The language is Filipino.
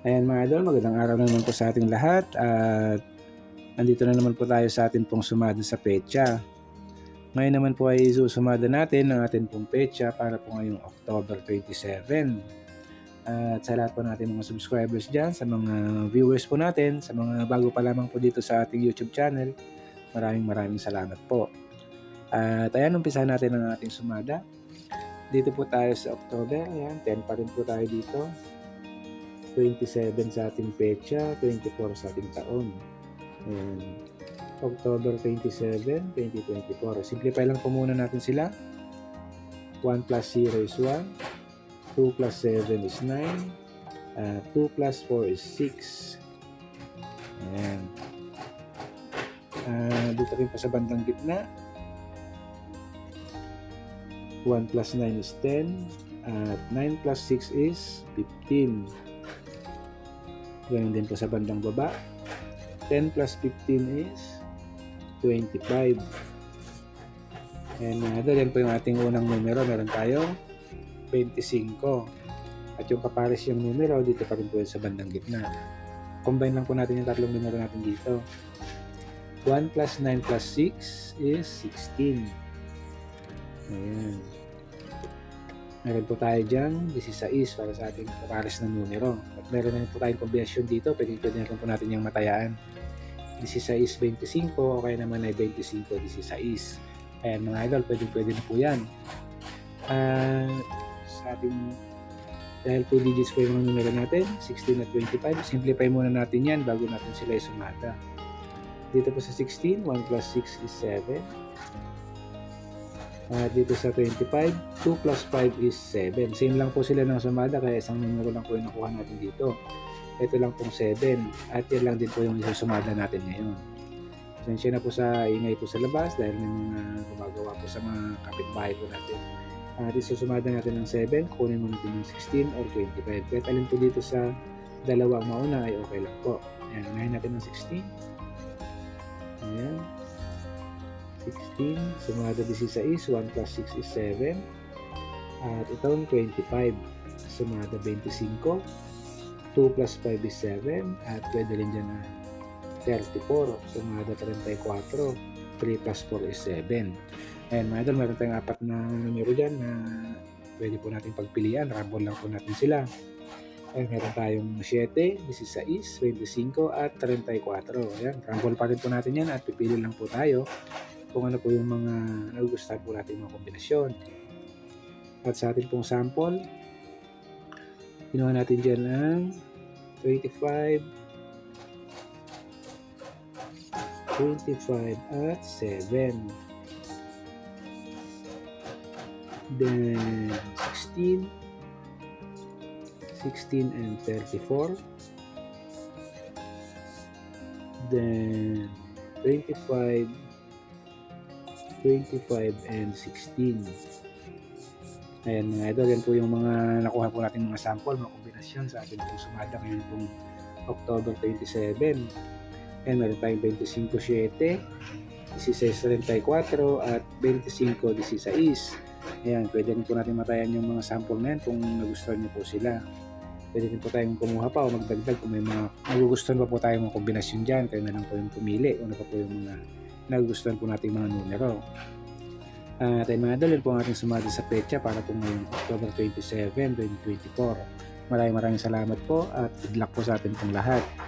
Ayan mga idol, magandang araw na naman po sa ating lahat at nandito na naman po tayo sa atin pong sumada sa pecha. Ngayon naman po ay susumada natin ang atin pong pecha para po ngayong October 27. At sa lahat po natin mga subscribers dyan, sa mga viewers po natin, sa mga bago pa lamang po dito sa ating YouTube channel, maraming maraming salamat po. At ayan, umpisa natin ang ating sumada. Dito po tayo sa October, ayan, 10 pa rin po tayo dito. 27 sa ating pecha, 24 sa ating taon. Ayan. October 27, 2024. Simplify lang po muna natin sila. 1 plus 0 is 1. 2 plus 7 is 9. Uh, 2 plus 4 is 6. Ayan. Uh, dito rin pa sa bandang gitna. 1 plus 9 is 10. At 9 plus 6 is 15. Ganun din po sa bandang baba. 10 plus 15 is 25. And idol, yan po yung ating unang numero. Meron tayo 25. At yung kapares yung numero, dito pa rin po sa bandang gitna. Combine lang po natin yung tatlong numero natin dito. 1 plus 9 plus 6 is 16. Ayan. Meron po tayo dyan, 16 para sa ating kapares na numero. At meron na po tayong kombinasyon dito, pwede, pwede na po natin yung matayaan. 16-25 o kaya naman ay 25-16. Ayan mga idol, pwede pwede na po yan. Uh, sa ating, dahil po digits po yung mga numero natin, 16 at 25, simplify muna natin yan bago natin sila isumada. Dito po sa 16, 1 plus 6 is 7. Uh, dito sa 25, 2 plus 5 is 7. Same lang po sila ng sumada kaya isang numero lang po yung nakuha natin dito. Ito lang pong 7 at yan lang din po yung isang sumada natin ngayon. Sensya na po sa ingay po sa labas dahil may mga gumagawa po sa mga kapitbahay po natin. At uh, isusumada natin ng 7, kunin mo natin ng 16 or 25. Kahit alin po dito sa dalawang mauna ay okay lang po. Ayan, unahin natin ng 16. Ayan. 16, sumada 16, 1 plus 6 is 7. At itong 25, sumada 25. 2 plus 5 is 7. At pwede rin dyan na 34, sumada 34. 3 plus 4 is 7. Ayan mga idol, meron tayong apat na numero dyan na pwede po natin pagpilian. Rumble lang po natin sila. Ayan, meron tayong 7, 16, 25 at 34. Ayan, rumble pa rin po natin yan at pipili lang po tayo kung ano po yung mga nagugustuhan po natin mga kombinasyon. At sa ating pong sample, ginawa natin dyan ang 25, 25 at 7. Then 16, 16 and 34. Then 25, 25 and 16. Ayan mga idol, yan po yung mga nakuha po natin mga sample, mga kombinasyon sa ating pong sumada ngayon pong October 27. Ayan, meron tayong 25-7, 16-34 at 25-16. Ayan, pwede rin po natin matayan yung mga sample na yan kung nagustuhan niyo po sila. Pwede rin po tayong kumuha pa o magdagdag kung may mga nagugustuhan pa po tayong mga kombinasyon dyan. Kayo na lang po yung pumili kung ano pa po yung mga nagugustuhan po nating mga numero. At uh, mga idol, yun po ang ating sumali sa pecha para po ngayong October 27, 2024. Maraming maraming salamat po at good luck po sa atin pong lahat.